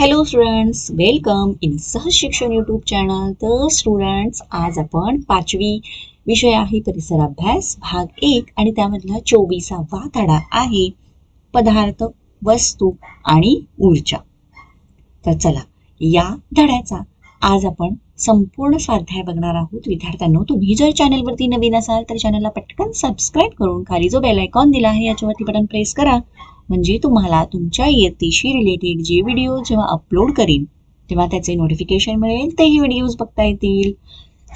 Hello students welcome in सहज शिक्षण YouTube channel तर स्टुडंट्स आज आपण पाचवी विषय आहे परिसर अभ्यास भाग एक आणि त्यामधला चोवीसावा धडा आहे पदार्थ वस्तू आणि ऊर्जा. तर चला या धड्याचा आज आपण संपूर्ण स्वाध्याय बघणार आहोत. विद्यार्थ्यांनो तुम्ही जर चॅनलवरती नवीन असाल तर चॅनलला पटकन सबस्क्राईब करून खाली जो बेल आयकॉन दिला आहे याच्यावरती बटन प्रेस करा. म्हणजे तुम्हाला तुमच्या इयत्तेशी रिलेटेड जे व्हिडिओ जेव्हा अपलोड करीन तेव्हा त्याचे नोटिफिकेशन मिळेल तेही व्हिडिओज बघता येतील.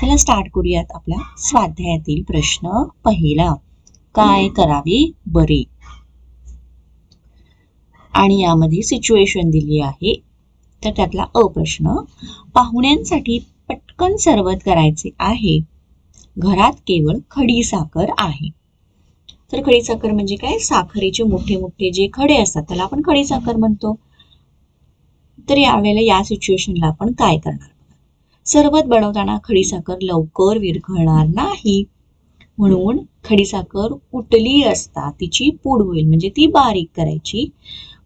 चला स्टार्ट करूयात आपल्या स्वाध्यायातील प्रश्न पहिला. काय करावे बरे? आणि यामध्ये सिच्युएशन दिली आहे. तर त्यातला अ प्रश्न पाहुण्यांसाठी पटकन सरबत करायचे आहे. घरात केवळ खडी साखर आहे. तर खडी साखर म्हणजे काय? साखरेचे मोठे मोठे जे खडे असतात त्याला आपण खडी साखर म्हणतो. तर यावेळेला या सिच्युएशनला आपण काय करणार? सरबत बनवताना खडी साखर लवकर विरघळणार नाही. म्हणून खडी साखर उठली असता तिची पूड होईल. म्हणजे ती बारीक करायची.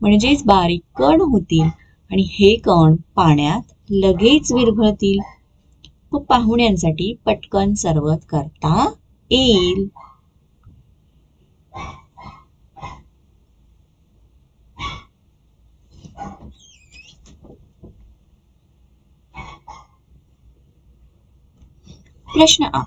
म्हणजेच बारीक कण होतील. आणि हे कण पाण्यात लगेच विरघळतील. व पाहुण्यांसाठी पटकन सरबत करता येईल. प्रश्न आ.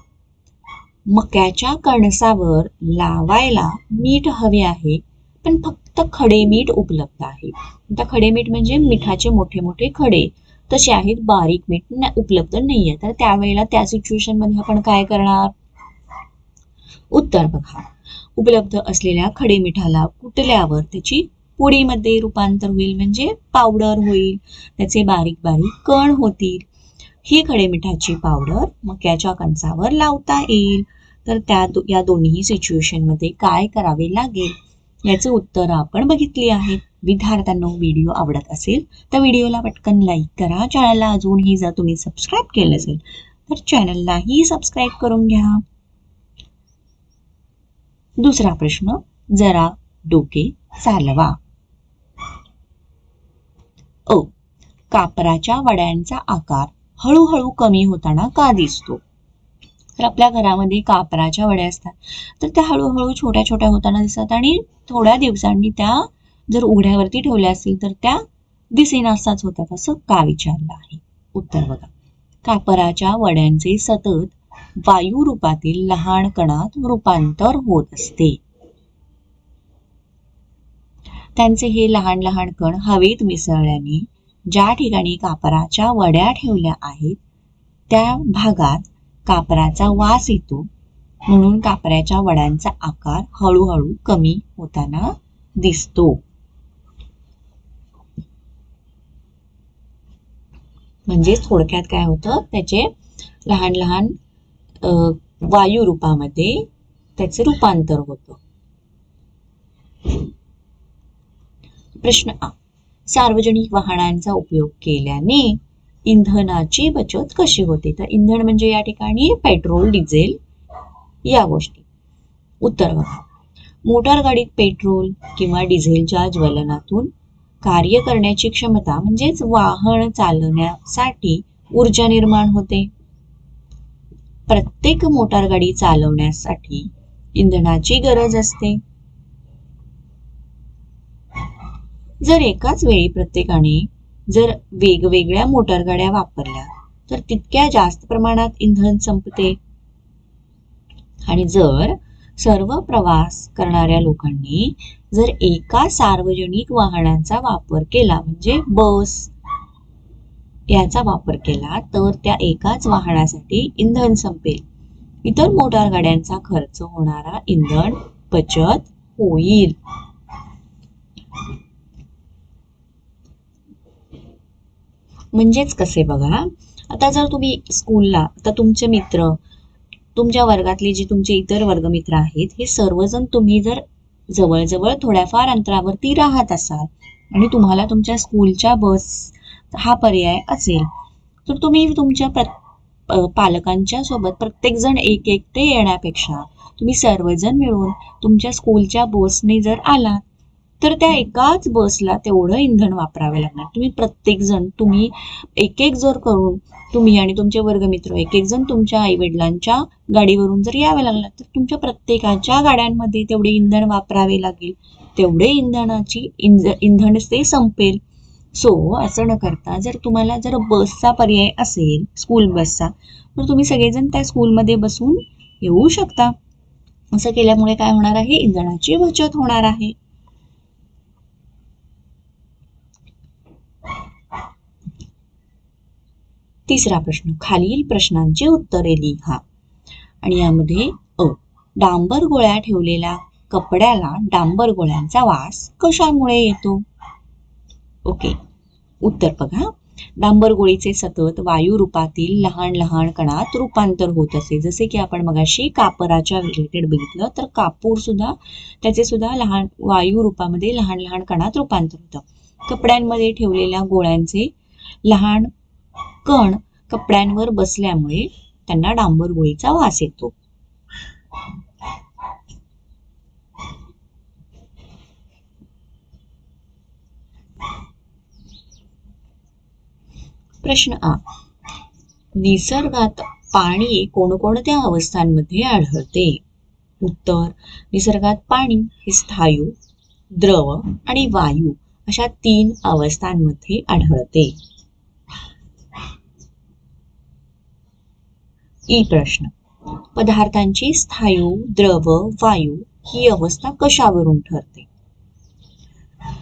मक्याच्या कणसावर लावायला मीठ हवे आहे पण फक्त खडे मीठ उपलब्ध आहे. आता खडे मीठ म्हणजे मिठाचे मोठे मोठे खडे. तसे आहेत बारीक मीठ उपलब्ध नाहीये. तर त्यावेळेला त्या सिच्युएशनमध्ये आपण काय करणार? उत्तर बघा. उपलब्ध असलेल्या खडे मिठाला कुटल्यावर त्याची पुडीमध्ये रूपांतर होईल. म्हणजे पावडर होईल. त्याचे बारीक बारीक कण होतील. ही खडे मिठाची पावडर मक्याच्या कणसावर लावता येईल. तर त्या दो- या दोन्ही सिच्युएशनमध्ये काय करावे लागेल? याचे उत्तर आपण बघितली आहेत विद्यार्थ्यांना व्हिडिओ आवडत असेल तर व्हिडिओला पटकन लाईक करा. चॅनलला अजूनही जर तुम्ही सबस्क्राईब केलं असेल तर चॅनललाही सबस्क्राईब करून घ्या. दुसरा प्रश्न जरा डोके चालवा. ओ कापराच्या वड्यांचा आकार हळूहळू कमी होताना का दिसतो? तर आपल्या घरामध्ये कापराच्या वड्या असतात. तर त्या हळूहळू छोट्या छोट्या होताना दिसतात आणि थोड्या दिवसांनी त्या जर उघड्यावरती ठेवल्या असतील तर त्या दिसेनासाच होतात असं का विचारलं आहे? उत्तर बघा. कापराच्या वड्यांचे सतत वायू रूपातील लहान कणात रूपांतर होत असते. त्यांचे हे लहान लहान कण हवेत मिसळल्याने ज्या ठिकाणी कापराच्या वड्या ठेवल्या आहेत त्या भागात कापराचा वास येतो. म्हणून कापराच्या वड्यांचा आकार हळूहळू कमी होताना दिसतो. म्हणजे थोडक्यात काय होतं? त्याचे लहान लहान वायू रूपामध्ये त्याचे रूपांतर होतं. प्रश्न आ. सार्वजनिक वाहनांचा उपयोग केल्याने इंधनाची बचत कशी होते? तर इंधन म्हणजे या ठिकाणी पेट्रोल डिझेल या गोष्टी. उत्तर बघा. मोटार गाडीत पेट्रोल किंवा डिझेलच्या ज्वलनातून कार्य करण्याची क्षमता म्हणजेच वाहन चालवण्यासाठी ऊर्जा निर्माण होते. प्रत्येक मोटार गाडी चालवण्यासाठी इंधनाची गरज असते. जर एकाच वेळी प्रत्येकाने जर वेगवेगळ्या मोटार गाड्या वापरल्या तर तितक्या जास्त प्रमाणात इंधन संपते. आणि जर सर्व प्रवास करणाऱ्या लोकांनी जर एका सार्वजनिक वाहनांचा वापर केला म्हणजे बस याचा वापर केला तर त्या एकाच वाहनासाठी इंधन संपेल. इतर मोटार गाड्यांचा खर्च होणारा इंधन बचत होईल. म्हणजेच कसे बघा? आता जर तुम्ही स्कूलला आता तुमचे मित्र तुमच्या वर्गातले जे तुमचे इतर वर्गमित्र आहेत हे सर्वजण तुम्ही जर जवळजवळ थोड्याफार अंतरावरती राहत असाल आणि तुम्हाला तुमच्या स्कूलच्या बस हा पर्याय असेल तर तुम्ही तुमच्या प्र पालकांच्या सोबत प्रत्येकजण एक एक ते येण्यापेक्षा तुम्ही सर्वजण मिळून तुमच्या स्कूलच्या बसने जर आलात तर त्या एकाच बसला तेवढं इंधन वापरावे लागणार. तुम्ही प्रत्येक जण तुम्ही एक एक जर करून तुम्ही आणि तुमचे वर्गमित्र एक एक जण तुमच्या आई वडिलांच्या गाडीवरून जर यावे लागला तर तुमच्या प्रत्येकाच्या गाड्यांमध्ये तेवढे इंधन वापरावे लागेल. तेवढे इंधनाची इंध इंधन ते संपेल. सो असं न करता जर तुम्हाला जर बसचा पर्याय असेल स्कूल बसचा तर तुम्ही सगळेजण त्या स्कूलमध्ये बसून येऊ शकता. असं केल्यामुळे काय होणार आहे? इंधनाची बचत होणार आहे. तिसरा प्रश्न. खालील प्रश्नांची उत्तरे लिहा. आणि यामध्ये अ. डांबर गोळ्या ठेवलेल्या कपड्याला डांबर गोळ्यांचा वास कशामुळे येतो? ओके. उत्तर बघा. डांबर गोळीचे सतत वायू रूपातील लहान लहान कणात रूपांतर होत असे. जसे की आपण मगाशी कापराच्या रिलेटेड बघितलं तर कापूर सुद्धा त्याचे सुद्धा लहान वायू रूपामध्ये लहान लहान कणात रूपांतर होतं. कपड्यांमध्ये ठेवलेल्या गोळ्यांचे लहान कण कपड्यांवर बसल्यामुळे त्यांना डांबर गोळीचा वास येतो. प्रश्न आ. निसर्गात पाणी कोणकोणत्या अवस्थांमध्ये आढळते? उत्तर निसर्गात पाणी हे स्थायू द्रव आणि वायू अशा तीन अवस्थांमध्ये आढळते. ई प्रश्न. पदार्थांची स्थायू द्रव वायू ही अवस्था कशावरून ठरते?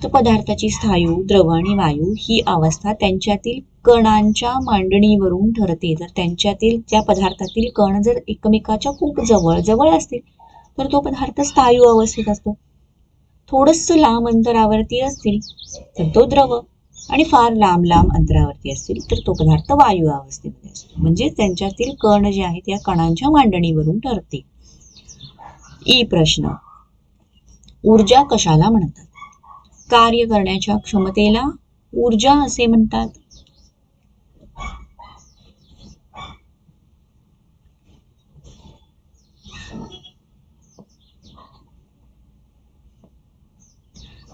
तर पदार्थाची स्थायू द्रव आणि वायू ही अवस्था त्यांच्यातील कणांच्या मांडणीवरून ठरते. जर त्यांच्यातील त्या पदार्थातील कण जर एकमेकाच्या खूप जवळ जवळ असतील तर तो पदार्थ स्थायू अवस्थेत असतो. थोडस लांब अंतरावरती असतील तर तो द्रव. आणि फार लांब लांब अंतरावरती असतील तर तो पदार्थ वायू अवस्थेमध्ये असतो. म्हणजे त्यांच्यातील कण जे आहेत या कणांच्या मांडणीवरून ठरते. ई प्रश्न. ऊर्जा कशाला म्हणतात? कार्य करण्याच्या क्षमतेला ऊर्जा असे म्हणतात.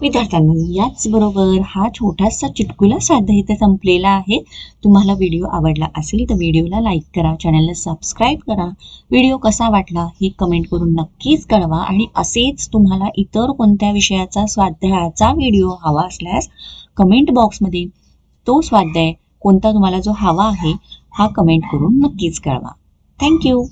विद्यार्थ्यांनो याचबरोबर हा छोटासा चुटकुला साध्य इथे संपलेला आहे. तुम्हाला व्हिडिओ आवडला असेल तर व्हिडिओला लाईक करा चॅनलला सबस्क्राईब करा. व्हिडिओ कसा वाटला हे कमेंट करून नक्कीच कळवा आणि असेच तुम्हाला इतर कोणत्या विषयाचा स्वाध्यायाचा व्हिडिओ हवा असल्यास कमेंट बॉक्समध्ये तो स्वाध्याय कोणता तुम्हाला जो हवा आहे हा कमेंट करून नक्कीच कळवा. थँक्यू